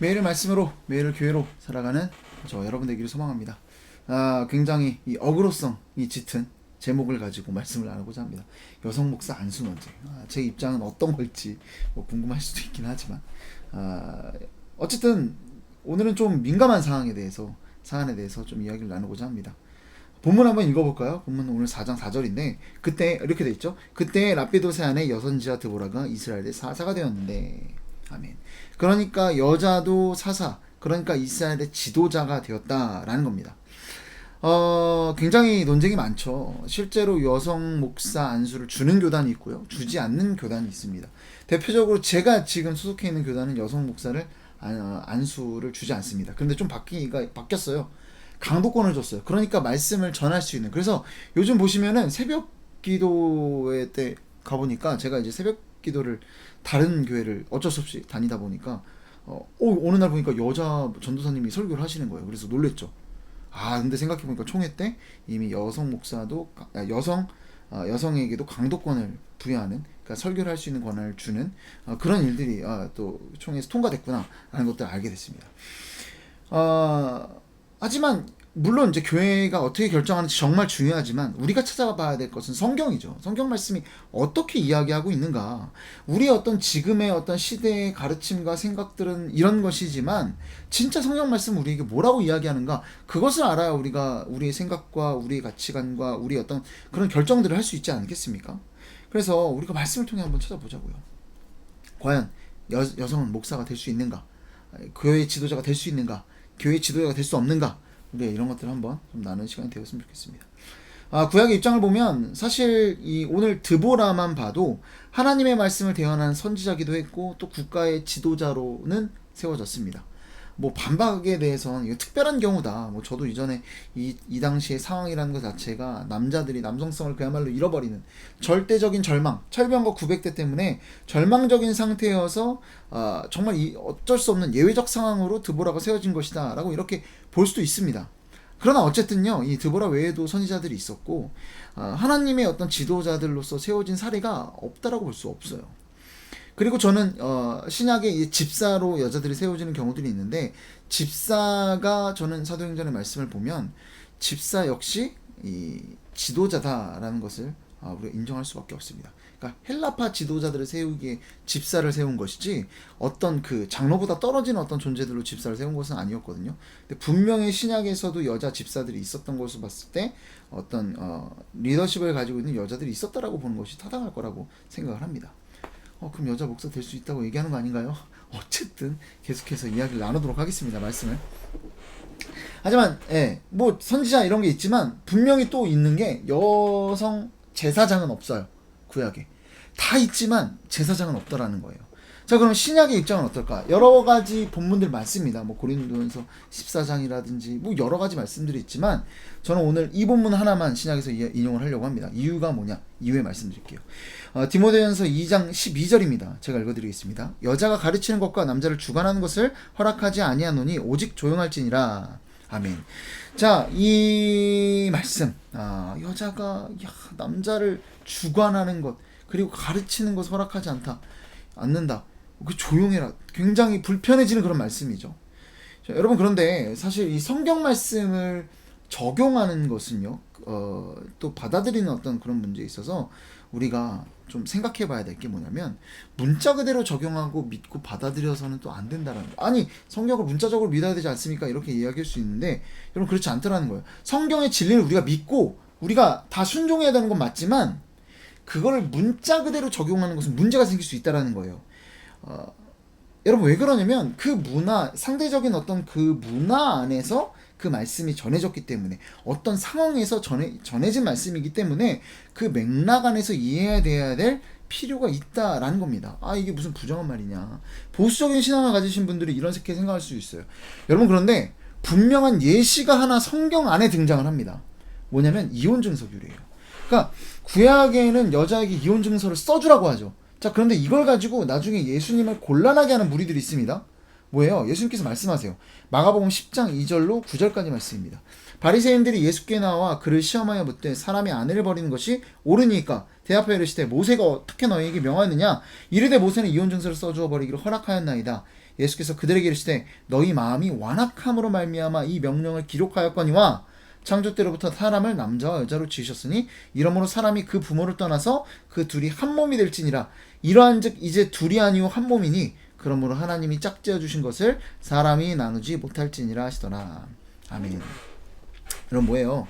매일의 말씀으로 매일의 교회로 살아가는 저 여러분 되기를 소망합니다. 아, 굉장히 이 어그로성이 짙은 제목을 가지고 말씀을 나누고자 합니다. 여성 목사 안수 논쟁. 아, 제 입장은 어떤 걸지 뭐 궁금할 수도 있긴 하지만 아, 어쨌든 오늘은 좀 민감한 상황에 대해서 사안에 대해서 좀 이야기를 나누고자 합니다. 본문 한번 읽어볼까요? 본문 오늘 4장 4절인데 그때 이렇게 돼 있죠. 그때 라피도세 안에 여선지와 드보라가 이스라엘의 사사가 되었는데 아멘. 그러니까 여자도 사사, 그러니까 이스라엘의 지도자가 되었다라는 겁니다. 어, 굉장히 논쟁이 많죠. 실제로 여성 목사 안수를 주는 교단이 있고요. 주지 않는 교단이 있습니다. 대표적으로 제가 지금 소속해 있는 교단은 여성 목사를 안, 안수를 주지 않습니다. 그런데 좀 바뀌가 바뀌었어요. 강도권을 줬어요. 그러니까 말씀을 전할 수 있는. 그래서 요즘 보시면은 새벽 기도회 때 가보니까 제가 이제 새벽 기도를 다른 교회를 어쩔 수 없이 다니다 보니까 어, 오, 어느 날 보니까 여자 전도사님이 설교를 하시는 거예요. 그래서 놀랬죠. 아 근데 생각해 보니까 총회 때 이미 여성 목사도 아, 여성 어, 여성에게도 강도권을 부여하는 그러니까 설교를 할 수 있는 권한을 주는 어, 그런 일들이 아, 또 총회에서 통과됐구나라는 것들을 알게 됐습니다. 어, 하지만 물론 이제 교회가 어떻게 결정하는지 정말 중요하지만 우리가 찾아봐야 될 것은 성경이죠. 성경 말씀이 어떻게 이야기하고 있는가. 우리의 어떤 지금의 어떤 시대의 가르침과 생각들은 이런 것이지만 진짜 성경 말씀 우리에게 뭐라고 이야기하는가 그것을 알아야 우리가 우리의 생각과 우리의 가치관과 우리 어떤 그런 결정들을 할 수 있지 않겠습니까? 그래서 우리가 말씀을 통해 한번 찾아보자고요. 과연 여, 여성은 목사가 될 수 있는가? 교회 지도자가 될 수 있는가? 교회 지도자가 될 수 없는가? 우리가 이런 것들을 한번 좀 나누는 시간이 되었으면 좋겠습니다. 아, 구약의 입장을 보면 사실 이 오늘 드보라만 봐도 하나님의 말씀을 대언한 선지자기도 했고 또 국가의 지도자로는 세워졌습니다. 뭐 반박에 대해서는 이거 특별한 경우다. 뭐 저도 이전에 이, 이 당시의 상황이라는 것 자체가 남자들이 남성성을 그야말로 잃어버리는 절대적인 절망, 철병과 900대 때문에 절망적인 상태여서 아, 정말 이 어쩔 수 없는 예외적 상황으로 드보라가 세워진 것이다 라고 이렇게 볼 수도 있습니다. 그러나 어쨌든요, 이 드보라 외에도 선지자들이 있었고 아, 하나님의 어떤 지도자들로서 세워진 사례가 없다라고 볼 수 없어요. 그리고 저는 어, 신약에 집사로 여자들이 세워지는 경우들이 있는데 집사가 저는 사도행전의 말씀을 보면 집사 역시 이 지도자다라는 것을 아, 우리가 인정할 수밖에 없습니다. 그러니까 헬라파 지도자들을 세우기에 집사를 세운 것이지 어떤 그 장로보다 떨어진 어떤 존재들로 집사를 세운 것은 아니었거든요. 근데 분명히 신약에서도 여자 집사들이 있었던 것을 봤을 때 어떤 어, 리더십을 가지고 있는 여자들이 있었다라고 보는 것이 타당할 거라고 생각을 합니다. 어, 그럼 여자 목사 될 수 있다고 얘기하는 거 아닌가요? 어쨌든 계속해서 이야기를 나누도록 하겠습니다. 말씀을. 하지만 예, 뭐 선지자 이런 게 있지만 분명히 또 있는 게 여성 제사장은 없어요. 구약에. 다 있지만 제사장은 없더라는 거예요. 자, 그럼 신약의 입장은 어떨까? 여러 가지 본문들 많습니다. 뭐 고린도전서 14장이라든지 뭐 여러 가지 말씀들이 있지만 저는 오늘 이 본문 하나만 신약에서 인용을 하려고 합니다. 이유가 뭐냐? 이유에 말씀드릴게요. 어, 디모데전서 2장 12절입니다. 제가 읽어드리겠습니다. 여자가 가르치는 것과 남자를 주관하는 것을 허락하지 아니하노니 오직 조용할지니라. 아멘. 자, 이 말씀. 아, 여자가 야, 남자를 주관하는 것 그리고 가르치는 것 허락하지 않다. 않는다. 그 조용해라. 굉장히 불편해지는 그런 말씀이죠. 자, 여러분 그런데 사실 이 성경 말씀을 적용하는 것은요. 어, 또 받아들이는 어떤 그런 문제에 있어서 우리가 좀 생각해 봐야 될 게 뭐냐면 문자 그대로 적용하고 믿고 받아들여서는 또 안 된다라는 거. 아니 성경을 문자적으로 믿어야 되지 않습니까? 이렇게 이야기할 수 있는데 여러분 그렇지 않더라는 거예요. 성경의 진리를 우리가 믿고 우리가 다 순종해야 되는 건 맞지만 그거를 문자 그대로 적용하는 것은 문제가 생길 수 있다라는 거예요. 어, 여러분 왜 그러냐면 그 문화 상대적인 어떤 그 문화 안에서 그 말씀이 전해졌기 때문에 어떤 상황에서 전해, 전해진 말씀이기 때문에 그 맥락 안에서 이해해야 돼야 될 필요가 있다라는 겁니다. 아 이게 무슨 부정한 말이냐. 보수적인 신앙을 가지신 분들이 이런 새끼 생각할 수 있어요. 여러분 그런데 분명한 예시가 하나 성경 안에 등장을 합니다. 뭐냐면 이혼 증서규례예요. 그러니까 구약에는 여자에게 이혼 증서를 써주라고 하죠. 자 그런데 이걸 가지고 나중에 예수님을 곤란하게 하는 무리들이 있습니다. 뭐예요? 예수님께서 말씀하세요. 마가복음 10장 2절로 9절까지 말씀입니다. 바리새인들이 예수께 나와 그를 시험하여 묻되 사람이 아내를 버리는 것이 옳으니까 대답하여 이르시되 모세가 어떻게 너희에게 명하느냐 이르되 모세는 이혼 증서를 써주어 버리기를 허락하였나이다 예수께서 그들에게 이르시되 너희 마음이 완악함으로 말미암아 이 명령을 기록하였거니와 창조 때로부터 사람을 남자와 여자로 지으셨으니 이러므로 사람이 그 부모를 떠나서 그 둘이 한 몸이 될지니라 이러한즉 이제 둘이 아니오 한 몸이니 그러므로 하나님이 짝지어 주신 것을 사람이 나누지 못할지니라 하시더라 아멘. 그럼 뭐예요?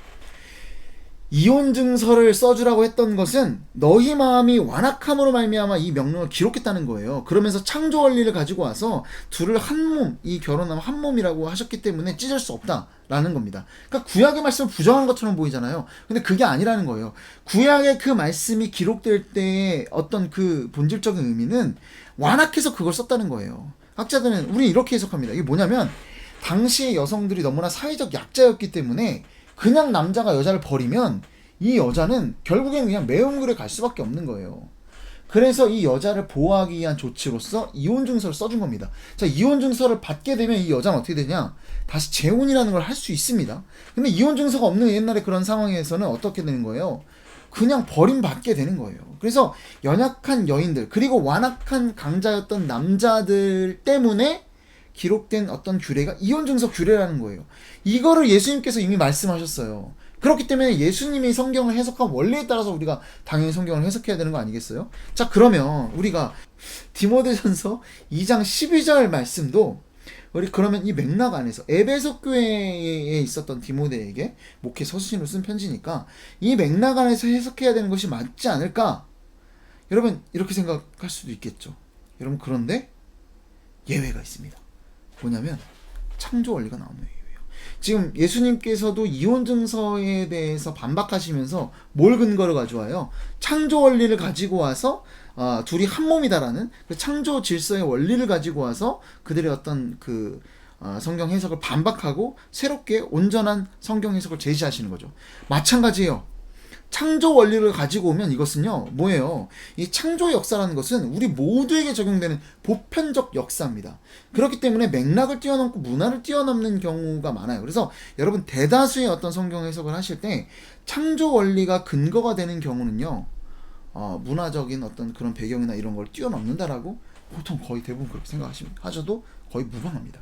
이혼 증서를 써주라고 했던 것은 너희 마음이 완악함으로 말미암아 이 명령을 기록했다는 거예요. 그러면서 창조 원리를 가지고 와서 둘을 한 몸, 이 결혼하면 한 몸이라고 하셨기 때문에 찢을 수 없다라는 겁니다. 그러니까 구약의 말씀을 부정한 것처럼 보이잖아요. 근데 그게 아니라는 거예요. 구약의 그 말씀이 기록될 때의 어떤 그 본질적인 의미는 완악해서 그걸 썼다는 거예요. 학자들은 우리 이렇게 해석합니다. 이게 뭐냐면 당시의 여성들이 너무나 사회적 약자였기 때문에 그냥 남자가 여자를 버리면 이 여자는 결국엔 그냥 매운굴에 갈 수밖에 없는 거예요. 그래서 이 여자를 보호하기 위한 조치로서 이혼 증서를 써준 겁니다. 자, 이혼 증서를 받게 되면 이 여자는 어떻게 되냐? 다시 재혼이라는 걸 할 수 있습니다. 근데 이혼 증서가 없는 옛날에 그런 상황에서는 어떻게 되는 거예요? 그냥 버림받게 되는 거예요. 그래서 연약한 여인들, 그리고 완악한 강자였던 남자들 때문에 기록된 어떤 규례가 이혼 증서 규례라는 거예요. 이거를 예수님께서 이미 말씀하셨어요. 그렇기 때문에 예수님이 성경을 해석한 원리에 따라서 우리가 당연히 성경을 해석해야 되는 거 아니겠어요? 자, 그러면 우리가 디모데전서 2장 12절 말씀도 우리 그러면 이 맥락 안에서 에베소 교회에 있었던 디모데에게 목회 서신으로 쓴 편지니까 이 맥락 안에서 해석해야 되는 것이 맞지 않을까? 여러분 이렇게 생각할 수도 있겠죠. 여러분 그런데 예외가 있습니다. 뭐냐면 창조 원리가 나오는 예외예요. 지금 예수님께서도 이혼 증서에 대해서 반박하시면서 뭘 근거로 가져와요? 창조 원리를 가지고 와서 아, 둘이 한 몸이다라는 그 창조 질서의 원리를 가지고 와서 그들의 어떤 그 아, 성경 해석을 반박하고 새롭게 온전한 성경 해석을 제시하시는 거죠. 마찬가지예요. 창조 원리를 가지고 오면 이것은요, 뭐예요? 이 창조 역사라는 것은 우리 모두에게 적용되는 보편적 역사입니다. 그렇기 때문에 맥락을 뛰어넘고 문화를 뛰어넘는 경우가 많아요. 그래서 여러분 대다수의 어떤 성경 해석을 하실 때 창조 원리가 근거가 되는 경우는요, 어, 문화적인 어떤 그런 배경이나 이런 걸 뛰어넘는다라고 보통 거의 대부분 그렇게 생각하시면 하셔도 거의 무방합니다.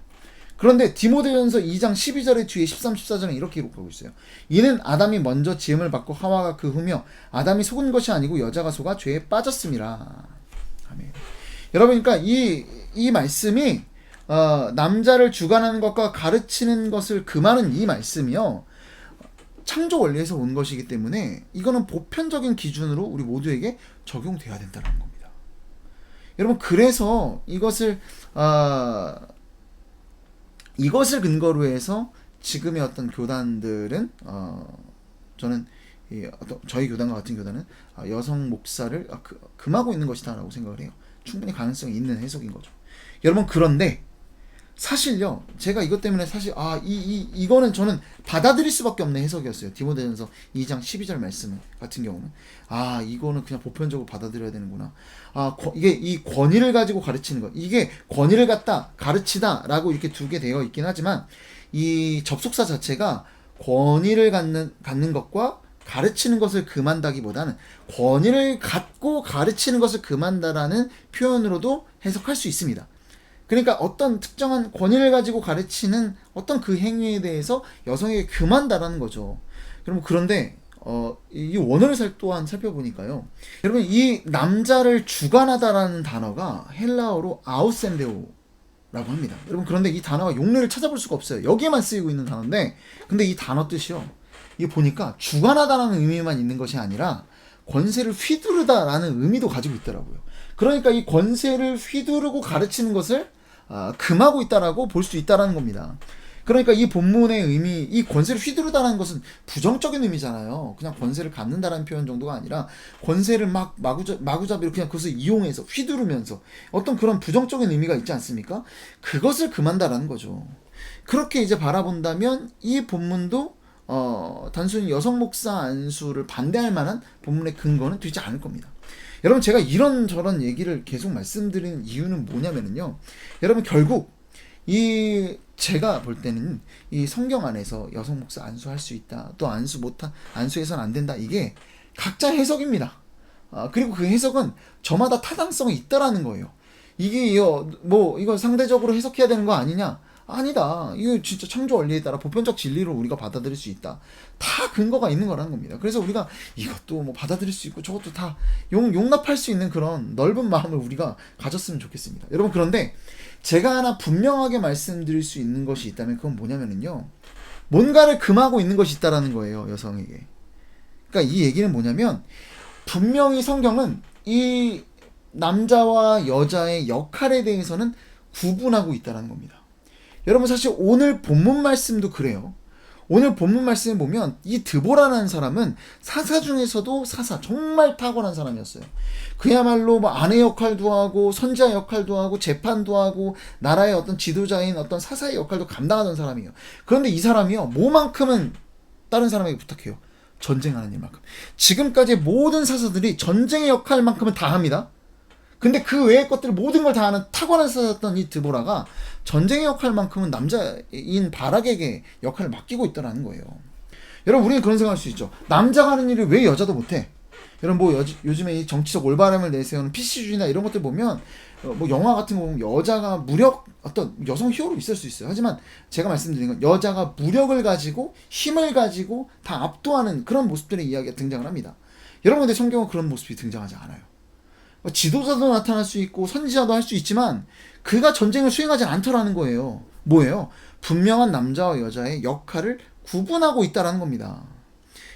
그런데 디모데전서 2장 12절의 뒤에 13, 14절은 이렇게 기록하고 있어요. 이는 아담이 먼저 지음을 받고 하와가 그 후며 아담이 속은 것이 아니고 여자가 속아 죄에 빠졌음이라. 아멘. 여러분, 그러니까 이, 이 말씀이 어, 남자를 주관하는 것과 가르치는 것을 금하는 이 말씀이요. 창조 원리에서 온 것이기 때문에 이거는 보편적인 기준으로 우리 모두에게 적용돼야 된다는 겁니다. 여러분 그래서 이것을 어, 이것을 근거로 해서 지금의 어떤 교단들은 어, 저는 이 어떤 저희 교단과 같은 교단은 아, 여성 목사를 아, 그, 금하고 있는 것이다라고 생각을 해요. 충분히 가능성이 있는 해석인 거죠. 여러분 그런데 사실요 제가 이것 때문에 사실 아 이 이, 이거는 저는 받아들일 수밖에 없는 해석이었어요. 디모데전서 2장 12절 말씀 같은 경우는. 아 이거는 그냥 보편적으로 받아들여야 되는구나. 아 거, 이게 이 권위를 가지고 가르치는 것 이게 권위를 갖다 가르치다 라고 이렇게 두 개 되어 있긴 하지만 이 접속사 자체가 권위를 갖는 갖는 것과 가르치는 것을 금한다기보다는 권위를 갖고 가르치는 것을 금한다라는 표현으로도 해석할 수 있습니다. 그러니까 어떤 특정한 권위를 가지고 가르치는 어떤 그 행위에 대해서 여성에게 금한다라는 거죠. 그럼 그런데 어, 이 원어를 살 또한 살펴보니까요. 여러분 이 남자를 주관하다라는 단어가 헬라어로 아우센데오 라고 합니다. 여러분 그런데 이 단어가 용례를 찾아볼 수가 없어요. 여기에만 쓰이고 있는 단어인데 근데 이 단어 뜻이요. 이거 보니까 주관하다라는 의미만 있는 것이 아니라 권세를 휘두르다라는 의미도 가지고 있더라고요. 그러니까 이 권세를 휘두르고 가르치는 것을 아, 금하고 있다라고 볼 수 있다라는 겁니다. 그러니까 이 본문의 의미, 이 권세를 휘두르다라는 것은 부정적인 의미잖아요. 그냥 권세를 갖는다라는 표현 정도가 아니라 권세를 막 마구잡, 마구잡이로 그냥 그것을 이용해서 휘두르면서 어떤 그런 부정적인 의미가 있지 않습니까? 그것을 금한다라는 거죠. 그렇게 이제 바라본다면 이 본문도 어, 단순히 여성 목사 안수를 반대할 만한 본문의 근거는 되지 않을 겁니다. 여러분 제가 이런 저런 얘기를 계속 말씀드리는 이유는 뭐냐면요. 여러분 결국 이 제가 볼 때는 이 성경 안에서 여성 목사 안수할 수 있다. 또 안수 못한 안수해서는 안 된다. 이게 각자 해석입니다. 아, 그리고 그 해석은 저마다 타당성이 있다라는 거예요. 이게 뭐 이거 상대적으로 해석해야 되는 거 아니냐? 아니다. 이거 진짜 창조 원리에 따라 보편적 진리로 우리가 받아들일 수 있다. 다 근거가 있는 거라는 겁니다. 그래서 우리가 이것도 뭐 받아들일 수 있고 저것도 다 용, 용납할 수 있는 그런 넓은 마음을 우리가 가졌으면 좋겠습니다. 여러분 그런데 제가 하나 분명하게 말씀드릴 수 있는 것이 있다면 그건 뭐냐면은요. 뭔가를 금하고 있는 것이 있다라는 거예요, 여성에게. 그러니까 이 얘기는 뭐냐면 분명히 성경은 이 남자와 여자의 역할에 대해서는 구분하고 있다라는 겁니다. 여러분 사실 오늘 본문 말씀도 그래요. 오늘 본문 말씀을 보면 이 드보라는 사람은 사사 중에서도 사사 정말 탁월한 사람이었어요. 그야말로 뭐 아내 역할도 하고 선지자 역할도 하고 재판도 하고 나라의 어떤 지도자인 어떤 사사의 역할도 감당하던 사람이에요. 그런데 이 사람이요 뭐만큼은 다른 사람에게 부탁해요. 전쟁하는 일만큼. 지금까지 모든 사사들이 전쟁의 역할만큼은 다 합니다. 근데 그 외의 것들 모든 걸다 하는 탁월한 사였던 이 드보라가 전쟁의 역할만큼은 남자인 바락에게 역할을 맡기고 있다라는 거예요. 여러분 우리는 그런 생각할 수 있죠. 남자가 하는 일을 왜 여자도 못해? 여러분 뭐 여, 요즘에 이 정치적 올바름을 내세우는 PC주의나 이런 것들 보면 어, 뭐 영화 같은 거 보면 여자가 무력 어떤 여성 히어로 있을 수 있어요. 하지만 제가 말씀드린 건 여자가 무력을 가지고 힘을 가지고 다 압도하는 그런 모습들의 이야기가 등장을 합니다. 여러분 근데 성경은 그런 모습이 등장하지 않아요. 뭐 지도자도 나타날 수 있고 선지자도 할 수 있지만 그가 전쟁을 수행하지 않더라는 거예요. 뭐예요? 분명한 남자와 여자의 역할을 구분하고 있다라는 겁니다.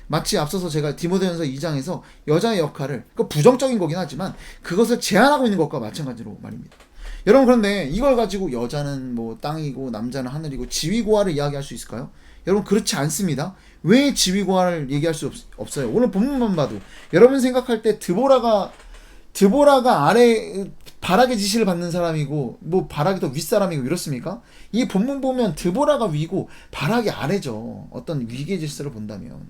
마치 앞서서 제가 디모데전서 2장에서 여자의 역할을 그 부정적인 거긴 하지만 그것을 제한하고 있는 것과 마찬가지로 말입니다. 여러분 그런데 이걸 가지고 여자는 뭐 땅이고 남자는 하늘이고 지위고하를 이야기할 수 있을까요? 여러분 그렇지 않습니다. 왜 지위고하를 얘기할 수 없, 어요 오늘 본문만 봐도 여러분 생각할 때 드보라가 드보라가 아래 바락의 지시를 받는 사람이고 뭐 바락이 더 윗사람이고 이렇습니까? 이 본문 보면 드보라가 위고 바락이 아래죠. 어떤 위계 질서를 본다면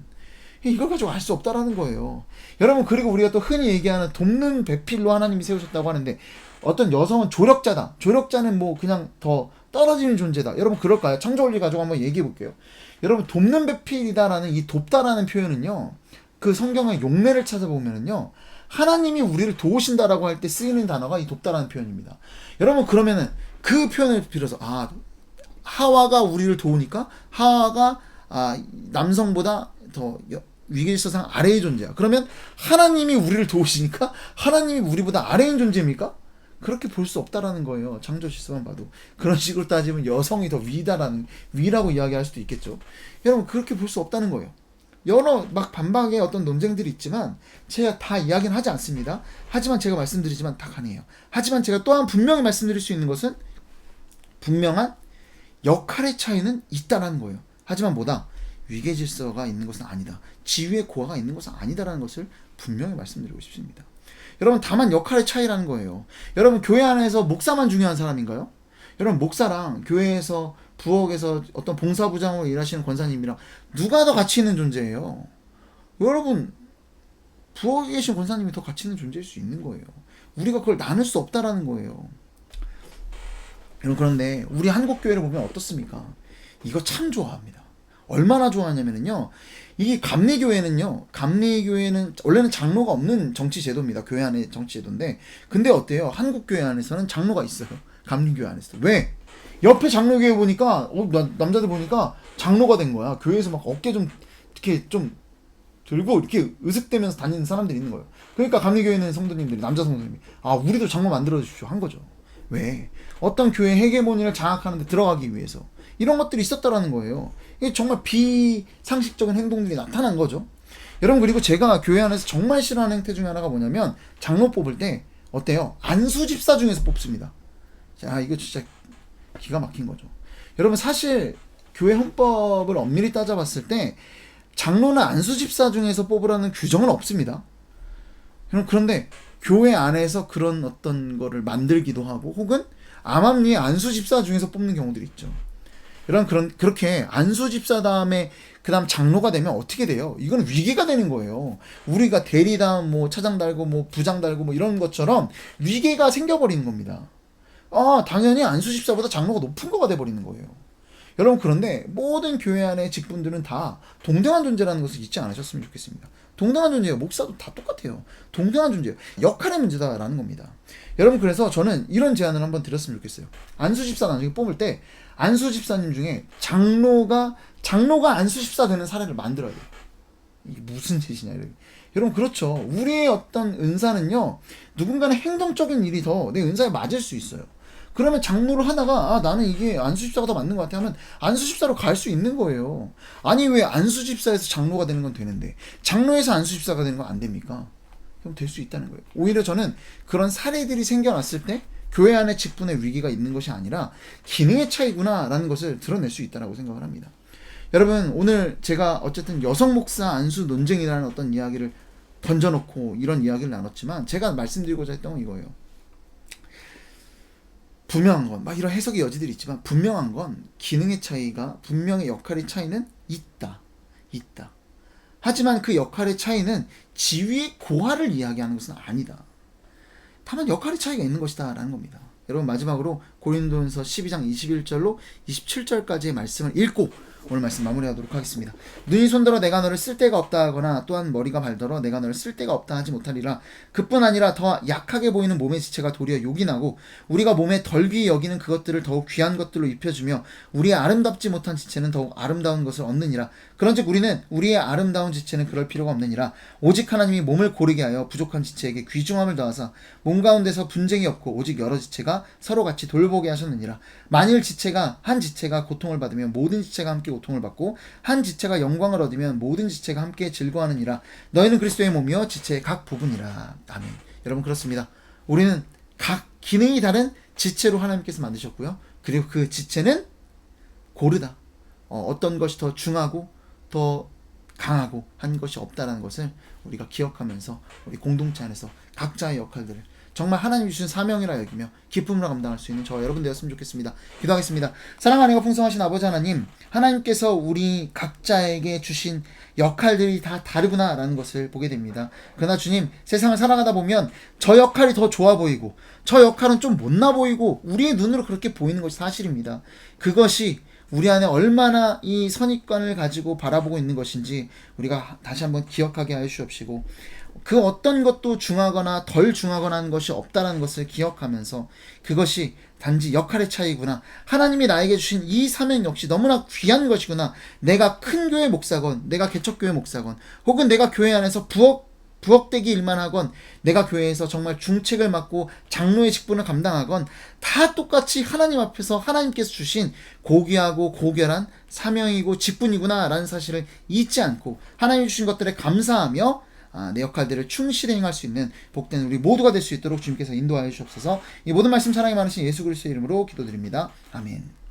이걸 가지고 알 수 없다라는 거예요. 여러분 그리고 우리가 또 흔히 얘기하는 돕는 배필로 하나님이 세우셨다고 하는데 어떤 여성은 조력자다. 조력자는 뭐 그냥 더 떨어지는 존재다. 여러분 그럴까요? 창조 원리 가지고 한번 얘기해 볼게요. 여러분 돕는 배필이다라는 이 돕다라는 표현은요. 그 성경의 용례를 찾아보면은요. 하나님이 우리를 도우신다라고 할 때 쓰이는 단어가 이 돕다라는 표현입니다. 여러분 그러면은 그 표현을 빌어서 아 하와가 우리를 도우니까 하와가 아 남성보다 더 위계질서상 아래의 존재야. 그러면 하나님이 우리를 도우시니까 하나님이 우리보다 아래인 존재입니까? 그렇게 볼 수 없다라는 거예요. 창조 질서만 봐도. 그런 식으로 따지면 여성이 더 위다라는, 위라고 이야기할 수도 있겠죠. 여러분, 그렇게 볼 수 없다는 거예요. 여러 막 반박의 어떤 논쟁들이 있지만 제가 다 이야기는 하지 않습니다. 하지만 제가 말씀드리지만 다 가능해요. 하지만 제가 또한 분명히 말씀드릴 수 있는 것은 분명한 역할의 차이는 있다라는 거예요. 하지만 뭐다? 위계 질서가 있는 것은 아니다. 지위의 고하가 있는 것은 아니다라는 것을 분명히 말씀드리고 싶습니다. 여러분 다만 역할의 차이라는 거예요. 여러분 교회 안에서 목사만 중요한 사람인가요? 여러분 목사랑 교회에서 부엌에서 어떤 봉사부장으로 일하시는 권사님이랑 누가 더 가치 있는 존재예요? 여러분 부엌에 계신 권사님이 더 가치 있는 존재일 수 있는 거예요. 우리가 그걸 나눌 수 없다라는 거예요. 여러분 그런데 우리 한국 교회를 보면 어떻습니까? 이거 참 좋아합니다. 얼마나 좋아하냐면요. 이게 감리교회는요. 감리교회는 원래는 장로가 없는 정치 제도입니다. 교회 안에 정치 제도인데 근데 어때요? 한국 교회 안에서는 장로가 있어요. 감리교회 안에서. 왜? 옆에 장로교회 보니까 어, 남자들 보니까 장로가 된 거야. 교회에서 막 어깨 좀 이렇게 좀 들고 이렇게 으슥대면서 다니는 사람들이 있는 거예요. 그러니까 감리교회는 성도님들이 남자 성도님이 아 우리도 장로 만들어 주십시오 한 거죠. 왜? 어떤 교회 헤게모니를 장악하는데 들어가기 위해서 이런 것들이 있었다라는 거예요. 이게 정말 비상식적인 행동들이 나타난 거죠. 여러분 그리고 제가 교회 안에서 정말 싫어하는 행태 중에 하나가 뭐냐면 장로 뽑을 때 어때요? 안수 집사 중에서 뽑습니다. 자 이거 진짜 기가 막힌 거죠. 여러분 사실 교회 헌법을 엄밀히 따져봤을 때 장로는 안수 집사 중에서 뽑으라는 규정은 없습니다. 그런데 교회 안에서 그런 어떤 거를 만들기도 하고 혹은 암암리에 안수 집사 중에서 뽑는 경우들이 있죠. 이런 그런 그렇게 안수 집사 다음에 그다음 장로가 되면 어떻게 돼요? 이건 위계가 되는 거예요. 우리가 대리다음 뭐 차장 달고 뭐 부장 달고 뭐 이런 것처럼 위계가 생겨버리는 겁니다. 아, 당연히 안수집사보다 장로가 높은 거가 돼버리는 거예요. 여러분 그런데 모든 교회 안의 직분들은 다 동등한 존재라는 것을 잊지 않으셨으면 좋겠습니다. 동등한 존재예요. 목사도 다 똑같아요. 동등한 존재예요. 역할의 문제다라는 겁니다. 여러분 그래서 저는 이런 제안을 한번 드렸으면 좋겠어요. 안수 집사 나중에 뽑을 때 안수 집사님 중에 장로가 장로가 안수 집사 되는 사례를 만들어야 돼요. 이게 무슨 짓이냐 이래. 여러분 그렇죠. 우리의 어떤 은사는요 누군가는 행동적인 일이 더 내 은사에 맞을 수 있어요. 그러면 장로를 하다가 아 나는 이게 안수집사가 더 맞는 것 같아 하면 안수집사로 갈 수 있는 거예요. 아니 왜 안수집사에서 장로가 되는 건 되는데 장로에서 안수집사가 되는 건 안 됩니까? 그럼 될 수 있다는 거예요. 오히려 저는 그런 사례들이 생겨났을 때 교회 안에 직분의 위기가 있는 것이 아니라 기능의 차이구나라는 것을 드러낼 수 있다라고 생각을 합니다. 여러분 오늘 제가 어쨌든 여성 목사 안수 논쟁이라는 어떤 이야기를 던져놓고 이런 이야기를 나눴지만 제가 말씀드리고자 했던 건 이거예요. 분명한 건 막 이런 해석의 여지들이 있지만 분명한 건 기능의 차이가 분명의 역할의 차이는 있다. 있다. 하지만 그 역할의 차이는 지위의 고하를 이야기하는 것은 아니다. 다만 역할의 차이가 있는 것이다라는 겁니다. 여러분 마지막으로 고린도전서 12장 21절로 27절까지의 말씀을 읽고 오늘 말씀 마무리하도록 하겠습니다. 눈이 손들어 내가 너를 쓸 데가 없다 하거나 또한 머리가 발더러 내가 너를 쓸 데가 없다 하지 못하리라. 그뿐 아니라 더 약하게 보이는 몸의 지체가 도리어 욕이 나고 우리가 몸에 덜 귀히 여기는 그것들을 더욱 귀한 것들로 입혀주며 우리의 아름답지 못한 지체는 더욱 아름다운 것을 얻느니라. 그런즉 우리는 우리의 아름다운 지체는 그럴 필요가 없느니라. 오직 하나님이 몸을 고르게 하여 부족한 지체에게 귀중함을 더하사 몸 가운데서 분쟁이 없고 오직 여러 지체가 서로 같이 돌보게 하셨느니라. 만일 지체가 한 지체가 고통을 받으면 모든 지체가 함께 고통을 받고 한 지체가 영광을 얻으면 모든 지체가 함께 즐거워하느니라. 너희는 그리스도의 몸이요 지체의 각 부분이라. 아멘. 여러분 그렇습니다. 우리는 각 기능이 다른 지체로 하나님께서 만드셨고요. 그리고 그 지체는 고르다. 어, 어떤 것이 더 중하고 더 강하고 한 것이 없다라는 것을 우리가 기억하면서 우리 공동체 안에서 각자의 역할들을 정말 하나님이 주신 사명이라 여기며 기쁨으로 감당할 수 있는 저 여러분 되었으면 좋겠습니다. 기도하겠습니다. 사랑 하나님과 풍성하신 아버지 하나님, 하나님께서 우리 각자에게 주신 역할들이 다 다르구나라는 것을 보게 됩니다. 그러나 주님, 세상을 살아가다 보면 저 역할이 더 좋아 보이고 저 역할은 좀 못나 보이고 우리의 눈으로 그렇게 보이는 것이 사실입니다. 그것이 우리 안에 얼마나 이 선입관을 가지고 바라보고 있는 것인지 우리가 다시 한번 기억하게 하여 주옵시고 그 어떤 것도 중하거나 덜 중하거나 하는 것이 없다는 것을 기억하면서 그것이 단지 역할의 차이구나. 하나님이 나에게 주신 이 사명 역시 너무나 귀한 것이구나. 내가 큰 교회 목사건, 내가 개척교회 목사건, 혹은 내가 교회 안에서 부엌 부엌대기 일만 하건 내가 교회에서 정말 중책을 맡고 장로의 직분을 감당하건 다 똑같이 하나님 앞에서 하나님께서 주신 고귀하고 고결한 사명이고 직분이구나라는 사실을 잊지 않고 하나님 주신 것들에 감사하며 아, 내 역할들을 충실히 행할 수 있는 복된 우리 모두가 될 수 있도록 주님께서 인도하여 주옵소서 이 모든 말씀 사랑이 많으신 예수 그리스도의 이름으로 기도드립니다. 아멘.